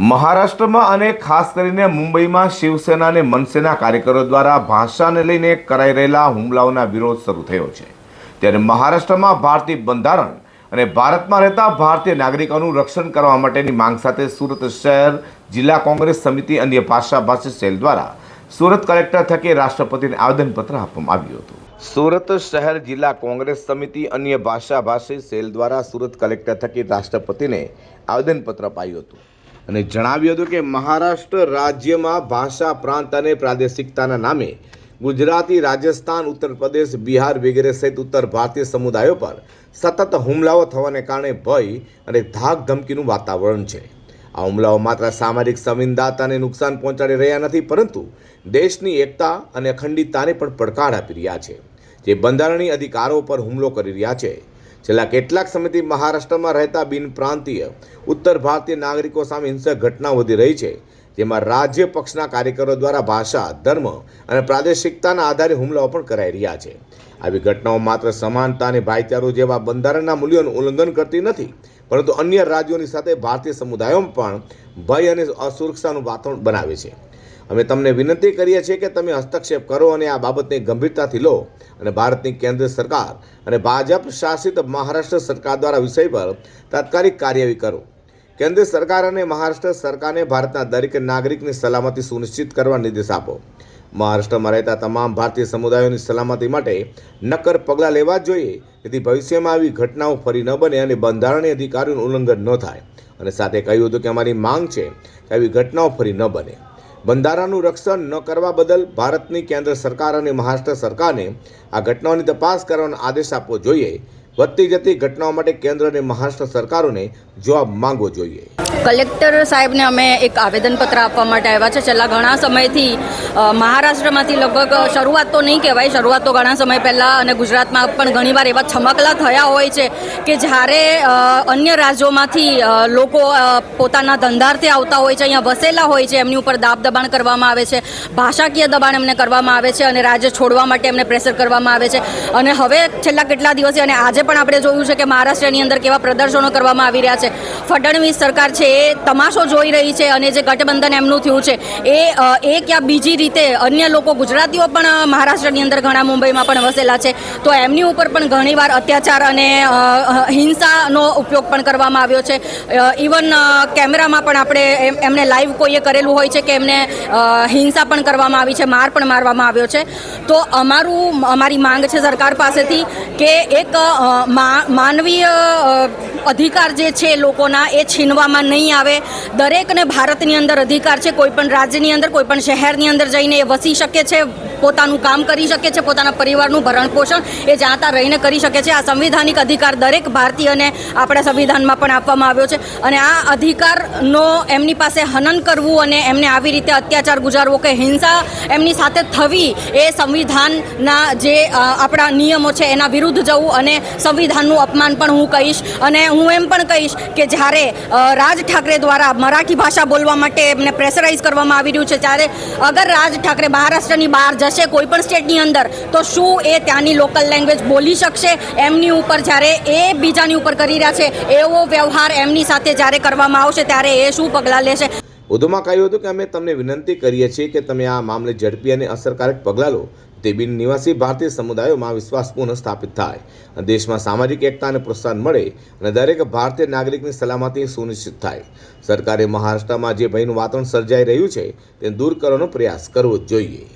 મહારાષ્ટ્રમાં અને ખાસ કરીને મુંબઈમાં શિવસેના અને મનસેના કાર્યકરો દ્વારા ભાષાને લઈને કરાઈ રહેલા હુમલાઓના વિરોધ શરૂ થયો છે. ત્યારે મહારાષ્ટ્રમાં ભારતીય બંધારણ અને ભારતમાં રહેતા ભારતીય નાગરિકોનું રક્ષણ કરવા માટેની માંગ સાથે સુરત શહેર જિલ્લા કોંગ્રેસ સમિતિ અન્ય ભાષાભાષી સેલ દ્વારા સુરત કલેક્ટર થકી રાષ્ટ્રપતિને આવેદનપત્ર આપવામાં આવ્યું હતું. સુરત શહેર જિલ્લા કોંગ્રેસ સમિતિ અન્ય ભાષાભાષી સેલ દ્વારા સુરત કલેક્ટર થકી રાષ્ટ્રપતિને આવેદનપત્ર અપાયું હતું. અને જણાવ્યું હતું કે મહારાષ્ટ્ર રાજ્યમાં ભાષા, પ્રાંત અને પ્રાદેશિકતાના નામે ગુજરાતી, રાજસ્થાન ઉત્તર પ્રદેશ બિહાર વગેરે સહિત ઉત્તર ભારતીય સમુદાયો પર સતત હુમલાઓ થવાને કારણે ભય અને ધાક ધમકીનું વાતાવરણ છે. આ હુમલાઓ માત્ર સામાજિક સંવિધાતાને નુકસાન પહોંચાડી રહ્યા નથી, પરંતુ દેશની એકતા અને અખંડિતતાને પણ પડકાર આપી રહ્યા છે. જે બંધારણીય અધિકારો પર હુમલો કરી રહ્યા છે. છેલ્લા કેટલાક સમયથી મહારાષ્ટ્રમાં રહેતા બિન પ્રાંતીય ઉત્તર ભારતીય નાગરિકો સામે હિંસક ઘટના વધી રહી છે, જેમાં રાજ્ય પક્ષના કાર્યકરો દ્વારા ભાષા, ધર્મ અને પ્રાદેશિકતાના આધારે હુમલાઓ પણ કરાઈ રહ્યા છે. આવી ઘટનાઓ માત્ર સમાનતા અને ભાઈચારો જેવા બંધારણના મૂલ્યોનું ઉલ્લંઘન કરતી નથી, પરંતુ અન્ય રાજ્યોની સાથે ભારતીય સમુદાયો પણ ભય અને અસુરક્ષાનું વાતાવરણ બનાવે છે. અમે તમને વિનંતી કરીએ છીએ કે તમે હસ્તક્ષેપ કરો અને આ બાબતને ગંભીરતાથી લો અને ભારતની કેન્દ્ર સરકાર અને ભાજપ શાસિત મહારાષ્ટ્ર સરકાર દ્વારા વિષય પર તાત્કાલિક કાર્યવાહી કરો. કેન્દ્ર સરકાર અને મહારાષ્ટ્ર સરકારને ભારતના દરેક નાગરિકની સલામતી સુનિશ્ચિત કરવા નિર્દેશ આપો. મહારાષ્ટ્રમાં રહેતા તમામ ભારતીય સમુદાયોની સલામતી માટે નક્કર પગલાં લેવા જ જોઈએ, જેથી ભવિષ્યમાં આવી ઘટનાઓ ફરી ન બને અને બંધારણીય અધિકારોનું ઉલ્લંઘન ન થાય. અને સાથે કહ્યું હતું કે અમારી માંગ છે કે આવી ઘટનાઓ ફરી ન બને. બંધારણનું રક્ષણ ન કરવા બદલ ભારતની કેન્દ્ર સરકાર અને મહારાષ્ટ્ર સરકારને આ ઘટનાઓની તપાસ કરવાનો આદેશ આપવો જોઈએ. વધતી જતી ઘટનાઓ માટે કેન્દ્ર અને મહારાષ્ટ્ર સરકારોને જવાબ માંગવો જોઈએ. કલેક્ટર સાહેબને અમે એક આવેદનપત્ર આપવા માટે આવ્યા છે. છેલ્લા ઘણા સમયથી મહારાષ્ટ્રમાંથી લગભગ શરૂઆત તો નહીં કહેવાય, શરૂઆત તો ઘણા સમય પહેલાં અને ગુજરાતમાં પણ ઘણીવાર એવા છમકલા થયા હોય છે કે જ્યારે અન્ય રાજ્યોમાંથી લોકો પોતાના ધંધાર્થે આવતા હોય છે, અહીંયા વસેલા હોય છે, એમની ઉપર દાબ દબાણ કરવામાં આવે છે, ભાષાકીય દબાણ એમને કરવામાં આવે છે અને રાજ્ય છોડવા માટે એમને પ્રેશર કરવામાં આવે છે. અને હવે છેલ્લા કેટલા દિવસે અને આજે પણ આપણે જોયું છે કે મહારાષ્ટ્રની અંદર કેવા પ્રદર્શનો કરવામાં આવી રહ્યા છે. ફડણવીસ સરકાર છે એ તમાશો જોઈ રહી છે અને જે ગઠબંધન એમનું થયું છે, એ એક યા બીજી રીતે અન્ય લોકો ગુજરાતીઓ પણ મહારાષ્ટ્રની અંદર ઘણા મુંબઈમાં પણ વસેલા છે. તો એમની ઉપર પણ ઘણીવાર અત્યાચાર અને હિંસાનો ઉપયોગ પણ કરવામાં આવ્યો છે. ઇવન કેમેરામાં પણ આપણે એમ- એમને લાઈવ કોઈએ કરેલું હોય છે કે એમને હિંસા પણ કરવામાં આવી છે, માર પણ મારવામાં આવ્યો છે. તો અમારું, અમારી માંગ છે સરકાર પાસેથી કે એક માનવીય અધિકાર જે છે લોકોના એ છીનવામાં નહીં આવે. દરેકને ભારતની અંદર અધિકાર છે કોઈપણ રાજ્યની અંદર કોઈપણ શહેરની અંદર જઈને એ વસી શકે છે. પોતાનું કામ કરી શકે છે, પોતાના પરિવારનું ભરણ પોષણ એ જ્યાં ત્યાં રહીને કરી શકે છે. આ સંવિધાનિક અધિકાર દરેક ભારતીયને આપણા સંવિધાનમાં પણ આપવામાં આવ્યો છે અને આ અધિકારનો એમની પાસે હનન કરવું અને એમને આવી રીતે અત્યાચાર ગુજારવો કે હિંસા એમની સાથે થવી એ સંવિધાનના જે આપણા નિયમો છે એના વિરુદ્ધ જવું અને સંવિધાનનું અપમાન પણ હું કહીશ અને હું એમ પણ કહીશ કે જ્યારે રાજ ઠાકરે દ્વારા મરાઠી ભાષા બોલવા માટે એમને પ્રેશરાઇઝ કરવામાં આવી રહ્યું છે, ત્યારે અગર રાજ ઠાકરે મહારાષ્ટ્રની બહાર જશે કોઈ પણ સ્ટેટની અંદર, તો શું એ ત્યાંની લોકલ લેંગ્વેજ બોલી શકશે? એમની ઉપર જ્યારે એ બીજાની ઉપર કરી રહ્યા છે, એવો વ્યવહાર એમની સાથે જ્યારે કરવામાં આવશે, ત્યારે એ શું પગલાં લેશે? વધુમાં કહ્યું હતું કે અમે તમને વિનંતી કરીએ છીએ કે તમે આ મામલે ઝડપી અને અસરકારક પગલાં લો. તે બિન નિવાસી ભારતીય સમુદાયોમાં વિશ્વાસ પુનઃ સ્થાપિત થાય. દેશમાં સામાજિક એકતાને પ્રોત્સાહન મળે અને દરેક ભારતીય નાગરિકની સલામતી સુનિશ્ચિત થાય. સરકારે મહારાષ્ટ્રમાં જે ભયનું વાતાવરણ સર્જાઈ રહ્યું છે, તેને દૂર કરવાનો પ્રયાસ કરવો જોઈએ.